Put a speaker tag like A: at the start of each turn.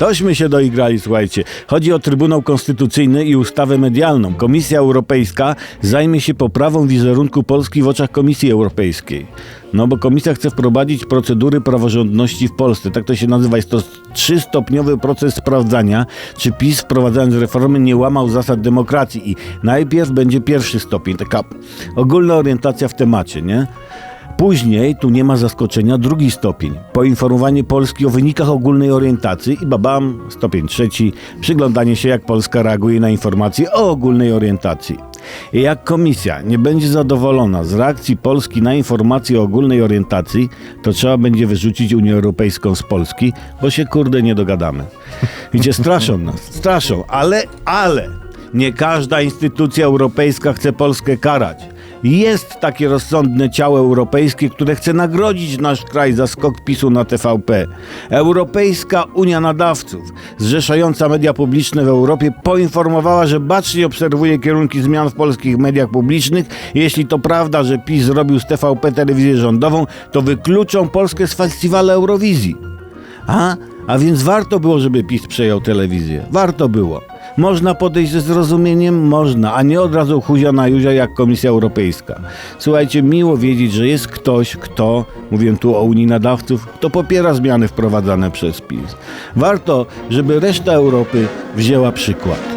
A: Tośmy się doigrali, słuchajcie. Chodzi o Trybunał Konstytucyjny i ustawę medialną. Komisja Europejska zajmie się poprawą wizerunku Polski w oczach Komisji Europejskiej. No bo komisja chce wprowadzić procedury praworządności w Polsce. Tak to się nazywa. Jest to trzystopniowy proces sprawdzania, czy PiS wprowadzając reformy nie łamał zasad demokracji. I najpierw będzie pierwszy stopień, taka ogólna orientacja w temacie, nie? Później, tu nie ma zaskoczenia, drugi stopień. Poinformowanie Polski o wynikach ogólnej orientacji i babam, stopień trzeci, przyglądanie się jak Polska reaguje na informacje o ogólnej orientacji. Jak komisja nie będzie zadowolona z reakcji Polski na informacje o ogólnej orientacji, to trzeba będzie wyrzucić Unię Europejską z Polski, bo się kurde nie dogadamy. Widzicie, straszą nas, straszą, ale, ale nie każda instytucja europejska chce Polskę karać. Jest takie rozsądne ciało europejskie, które chce nagrodzić nasz kraj za skok PiSu na TVP. Europejska Unia Nadawców, zrzeszająca media publiczne w Europie, poinformowała, że bacznie obserwuje kierunki zmian w polskich mediach publicznych. Jeśli to prawda, że PiS zrobił z TVP telewizję rządową, to wykluczą Polskę z festiwalu Eurowizji. A? A więc warto było, żeby PiS przejął telewizję. Warto było. Można podejść ze zrozumieniem? Można, a nie od razu huzia na juzia jak Komisja Europejska. Słuchajcie, miło wiedzieć, że jest ktoś, kto, mówię tu o Unii Nadawców, kto popiera zmiany wprowadzane przez PiS. Warto, żeby reszta Europy wzięła przykład.